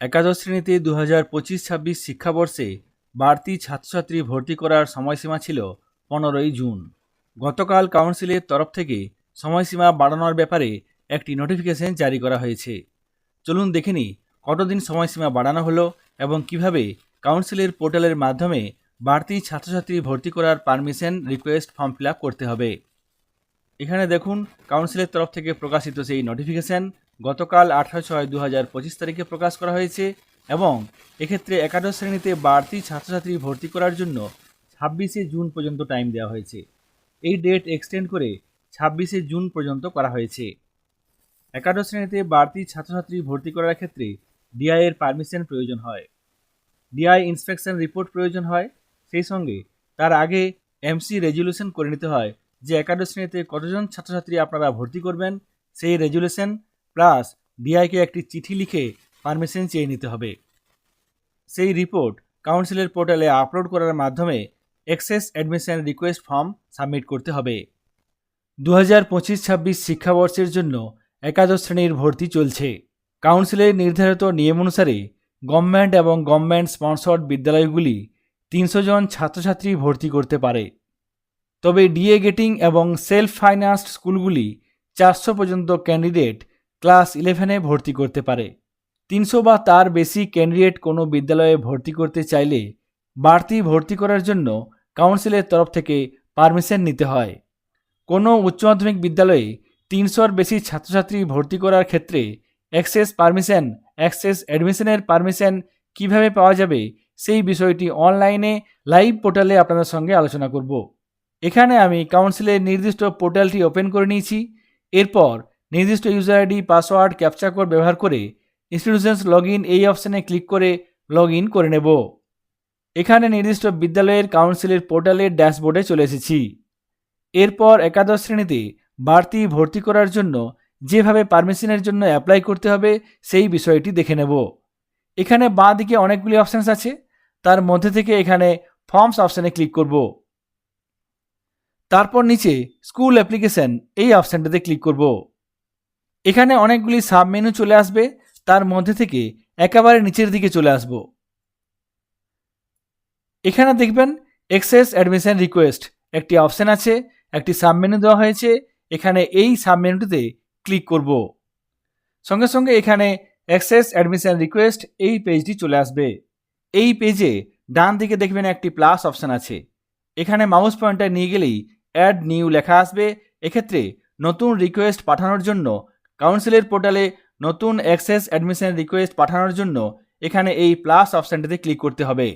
একাদশ শ্রেণীতে দু হাজার পঁচিশ ছাব্বিশ শিক্ষাবর্ষে বাড়তি ছাত্রছাত্রী ভর্তি করার সময়সীমা ছিল পনেরোই জুন। গতকাল কাউন্সিলের তরফ থেকে সময়সীমা বাড়ানোর ব্যাপারে একটি নোটিফিকেশন জারি করা হয়েছে। চলুন দেখে নিই কতদিন সময়সীমা বাড়ানো হলো এবং কীভাবে কাউন্সিলের পোর্টালের মাধ্যমে বাড়তি ছাত্রছাত্রী ভর্তি করার পারমিশন রিকোয়েস্ট ফর্ম ফিল করতে হবে। এখানে দেখুন, কাউন্সিলের তরফ থেকে প্রকাশিত সেই নোটিফিকেশন গতকাল আঠারো ছয় দু হাজার পঁচিশ তারিখে প্রকাশ করা হয়েছে এবং এক্ষেত্রে একাদশ শ্রেণীতে বাড়তি ছাত্রছাত্রী ভর্তি করার জন্য ছাব্বিশে জুন পর্যন্ত টাইম দেওয়া হয়েছে। এই ডেট এক্সটেন্ড করে ছাব্বিশে জুন পর্যন্ত করা হয়েছে। একাদশ শ্রেণীতে বাড়তি ছাত্রছাত্রী ভর্তি করার ক্ষেত্রে ডিআই এর পারমিশন প্রয়োজন হয়। ডিআই ইন্সপেকশন রিপোর্ট প্রয়োজন হয়। সেই সঙ্গে তার আগে এমসি রেজুলেশন করে নিতে হয় যে একাদশ শ্রেণীতে কতজন ছাত্রছাত্রী আপনারা ভর্তি করবেন, সেই রেজুলেশন প্লাস বিআইকে একটি চিঠি লিখে পারমিশন চেয়ে নিতে হবে। সেই রিপোর্ট কাউন্সিলের পোর্টালে আপলোড করার মাধ্যমে access admission request form submit করতে হবে। দু হাজার পঁচিশ ছাব্বিশ শিক্ষাবর্ষের জন্য একাদশ শ্রেণির ভর্তি চলছে। কাউন্সিলের নির্ধারিত নিয়ম অনুসারে গভর্নমেন্ট এবং গভর্নমেন্ট স্পন্সর্ড বিদ্যালয়গুলি তিনশো জন ছাত্রছাত্রী ভর্তি করতে পারে। তবে ডিএ গেটিং এবং সেলফ ফাইন্যান্সড স্কুলগুলি চারশো পর্যন্ত ক্যান্ডিডেট ক্লাস ইলেভেনে ভর্তি করতে পারে। তিনশো বা তার বেশি ক্যান্ডিডেট কোনো বিদ্যালয়ে ভর্তি করতে চাইলে বাড়তি ভর্তি করার জন্য কাউন্সিলের তরফ থেকে পারমিশন নিতে হয়। কোনো উচ্চ মাধ্যমিক বিদ্যালয়ে তিনশোর বেশি ছাত্রছাত্রী ভর্তি করার ক্ষেত্রে অ্যাক্সেস পারমিশন, অ্যাক্সেস অ্যাডমিশনের পারমিশন কীভাবে পাওয়া যাবে সেই বিষয়টি অনলাইনে লাইভ পোর্টালে আপনাদের সঙ্গে আলোচনা করব। এখানে আমি কাউন্সিলের নির্দিষ্ট পোর্টালটি ওপেন করে নিয়েছি। এরপর নির্দিষ্ট user ID password captcha code ব্যবহার করে ইনস্টিটিউশনস লগ ইন এই অপশানে ক্লিক করে লগ ইন করে নেব। এখানে নির্দিষ্ট বিদ্যালয়ের কাউন্সিলের পোর্টালের ড্যাশবোর্ডে চলে এসেছি। এরপর একাদশ শ্রেণীতে বাড়তি ভর্তি করার জন্য যেভাবে পারমিশনের জন্য অ্যাপ্লাই করতে হবে, সেই বিষয়টি দেখে নেব। এখানে বাঁ দিকে অনেকগুলি অপশানস আছে, তার মধ্যে থেকে এখানে ফর্মস অপশানে ক্লিক করব। তারপর নিচে স্কুল অ্যাপ্লিকেশন এই অপশানটাতে ক্লিক করব। এখানে অনেকগুলি সাব মেনু চলে আসবে, তার মধ্যে থেকে একেবারে নিচের দিকে চলে আসব। এখানে দেখবেন এক্সেস অ্যাডমিশন রিকোয়েস্ট একটি অপশান আছে, একটি সাবমেনু দেওয়া হয়েছে, এখানে এই সাবমেনুটিতে ক্লিক করব। সঙ্গে সঙ্গে এখানে অ্যাক্সেস অ্যাডমিশন রিকোয়েস্ট এই পেজটি চলে আসবে। এই পেজে ডান দিকে দেখবেন একটি প্লাস অপশান আছে। এখানে মাউস পয়েন্টার নিয়ে গেলেই অ্যাড নিউ লেখা আসবে। এক্ষেত্রে নতুন রিকোয়েস্ট পাঠানোর জন্য কাউন্সিলের পোর্টালে নতুন অ্যাক্সেস অ্যাডমিশন রিকোয়েস্ট পাঠানোর জন্য এখানে এই প্লাস অপশানটিতে ক্লিক করতে হবে।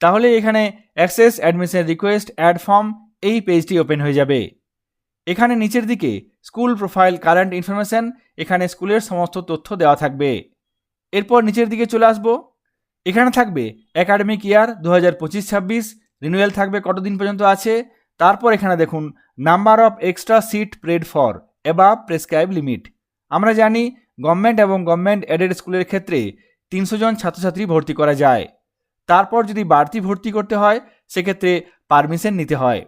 তাহলে এখানে access admission request add form এই পেজটি ওপেন হয়ে যাবে। এখানে নিচের দিকে স্কুল প্রোফাইল কারেন্ট ইনফরমেশন এখানে স্কুলের সমস্ত তথ্য দেওয়া থাকবে। এরপর নিচের দিকে চলে আসব। এখানে থাকবে একাডেমিক ইয়ার দু হাজার পঁচিশ ছাব্বিশ রিনুয়াল থাকবে কতদিন পর্যন্ত আছে, তারপর এখানে দেখুন number of extra seat prayed for above prescribed limit আমরা জানি গভর্নমেন্ট এবং গভর্নমেন্ট এডেড স্কুলের ক্ষেত্রে তিনশো জন ছাত্রছাত্রী ভর্তি করা যায়। তারপর যদি বাড়তি ভর্তি করতে হয়, সেক্ষেত্রে পারমিশন নিতে হয়।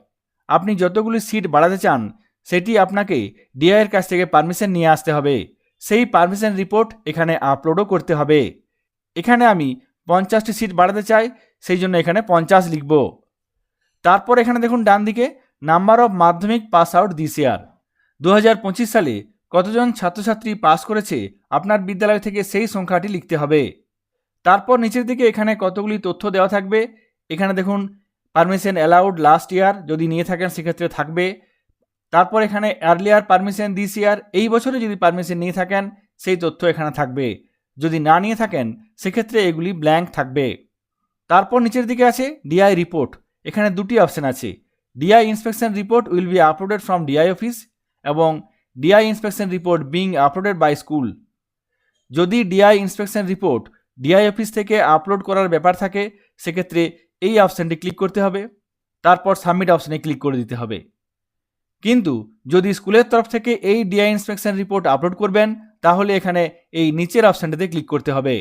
আপনি যতগুলি সিট বাড়াতে চান, সেটি আপনাকে ডিআইয়ের কাছ থেকে পারমিশন নিয়ে আসতে হবে। সেই পারমিশন রিপোর্ট এখানে আপলোডও করতে হবে। এখানে আমি পঞ্চাশটি সিট বাড়াতে চাই, সেই জন্য এখানে পঞ্চাশ লিখব। তারপর এখানে দেখুন ডান দিকে নাম্বার অফ মাধ্যমিক পাস আউট দিস ইয়ার দু হাজার পঁচিশ সালে কতজন ছাত্রছাত্রী পাস করেছে আপনার বিদ্যালয় থেকে সেই সংখ্যাটি লিখতে হবে। তারপর নিচের দিকে এখানে কতগুলি তথ্য দেওয়া থাকবে? এখানে দেখুন পারমিশন অ্যালাউড লাস্ট ইয়ার যদি নিয়ে থাকেন সেক্ষেত্রে থাকবে। তারপর এখানে আর্লিয়ার পারমিশন দিস ইয়ার এই বছরে যদি পারমিশন নিয়ে থাকেন সেই তথ্য এখানে থাকবে। যদি না নিয়ে থাকেন সেক্ষেত্রে এগুলি ব্ল্যাঙ্ক থাকবে। তারপর নিচের দিকে আছে ডিআই রিপোর্ট এখানে দুটি অপশান আছে। DI inspection report will be uploaded from DI office এবং DI inspection report being uploaded by school যদি DI inspection report DI office থেকে আপলোড করার ব্যাপার থাকে, সেক্ষেত্রে এই অপশানটি ক্লিক করতে হবে। তারপর সাবমিট অপশানে ক্লিক করে দিতে হবে। কিন্তু যদি স্কুলের তরফ থেকে এই ডিআই ইন্সপেকশন রিপোর্ট আপলোড করবেন, তাহলে এখানে এই নিচের অপশানটিতে ক্লিক করতে হবে।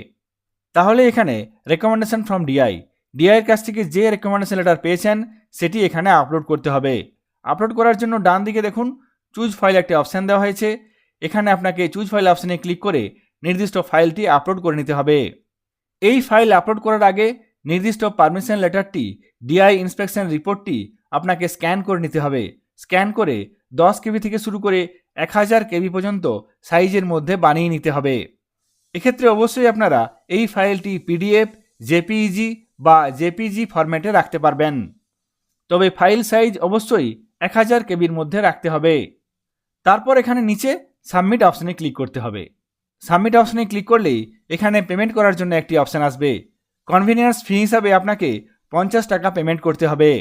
তাহলে এখানে রেকমেন্ডেশন ফ্রম ডিআই ডিআইয়ের কাছ থেকে যে রেকমেন্ডেশন লেটার পেয়েছেন, সেটি এখানে আপলোড করতে হবে। আপলোড করার জন্য ডান দিকে দেখুন চুজ ফাইল একটি অপশান দেওয়া হয়েছে। এখানে আপনাকে চুজ ফাইল অপশানে ক্লিক করে নির্দিষ্ট ফাইলটি আপলোড করে নিতে হবে। এই ফাইল আপলোড করার আগে নির্দিষ্ট পারমিশন লেটারটি, ডিআই ইন্সপেকশন রিপোর্টটি আপনাকে স্ক্যান করে নিতে হবে। স্ক্যান করে দশ কেবি থেকে শুরু করে এক হাজার কেবি পর্যন্ত সাইজের মধ্যে বানিয়ে নিতে হবে। এক্ষেত্রে অবশ্যই আপনারা এই ফাইলটি পিডিএফ, জেপিইজি বা জেপিজি ফরম্যাটে রাখতে পারবেন। তবে ফাইল সাইজ অবশ্যই এক হাজার কেবির মধ্যে রাখতে হবে। তারপর এখানে নিচে সাবমিট অপশনে ক্লিক করতে হবে। সাবমিট অপশনে ক্লিক করলেই এখানে পেমেন্ট করার জন্য একটি অপশান আসবে। কনভিনিয়েন্স ফি হিসাবে আপনাকে পঞ্চাশ টাকা পেমেন্ট করতে হবে।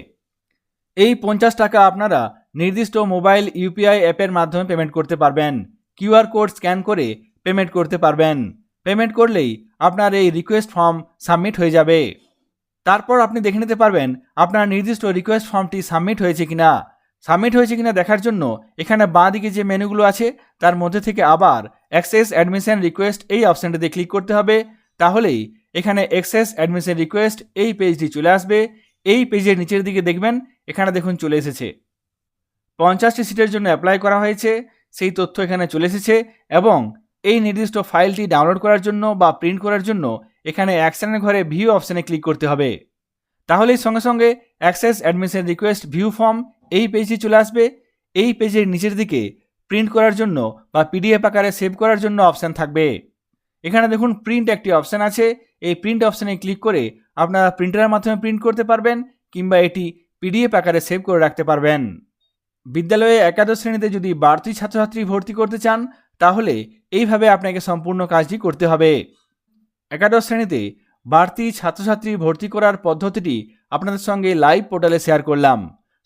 এই পঞ্চাশ টাকা আপনারা নির্দিষ্ট মোবাইল ইউপিআই অ্যাপের মাধ্যমে পেমেন্ট করতে পারবেন। কিউআর কোড স্ক্যান করে পেমেন্ট করতে পারবেন। পেমেন্ট করলেই আপনার এই রিকোয়েস্ট ফর্ম সাবমিট হয়ে যাবে। তারপর আপনি দেখে নিতে পারবেন আপনার নির্দিষ্ট রিকোয়েস্ট ফর্মটি সাবমিট হয়েছে কিনা। সাবমিট হয়েছে কিনা দেখার জন্য এখানে বাঁ দিকে যে মেনুগুলো আছে, তার মধ্যে থেকে আবার অ্যাক্সেস অ্যাডমিশন রিকোয়েস্ট এই অপশানটিতে ক্লিক করতে হবে। তাহলেই এখানে অ্যাক্সেস অ্যাডমিশন রিকোয়েস্ট এই পেজটি চলে আসবে। এই পেজের নিচের দিকে দেখবেন, এখানে দেখুন চলে এসেছে। পঞ্চাশটি সিটের জন্য অ্যাপ্লাই করা হয়েছে, সেই তথ্য এখানে চলে এসেছে এবং এই নির্দিষ্ট ফাইলটি ডাউনলোড করার জন্য বা প্রিন্ট করার জন্য এখানে অ্যাকশনের ঘরে ভিউ অপশানে ক্লিক করতে হবে। তাহলেই সঙ্গে সঙ্গে access admission request view form এই পেজটি চলে আসবে। এই পেজের নিচের দিকে প্রিন্ট করার জন্য বা পিডিএফ আকারে সেভ করার জন্য অপশান থাকবে। এখানে দেখুন প্রিন্ট একটি অপশান আছে। এই প্রিন্ট অপশানে ক্লিক করে আপনারা প্রিন্টারের মাধ্যমে প্রিন্ট করতে পারবেন কিংবা এটি পিডিএফ আকারে সেভ করে রাখতে পারবেন। বিদ্যালয়ে একাদশ শ্রেণীতে যদি বাড়তি ছাত্রছাত্রী ভর্তি করতে চান, তাহলে এইভাবে আপনাকে সম্পূর্ণ কাজটি করতে হবে। একাদশ শ্রেণীতে বাড়তি ছাত্রছাত্রী ভর্তি করার পদ্ধতিটি আপনাদের সঙ্গে লাইভ পোর্টালে শেয়ার করলাম।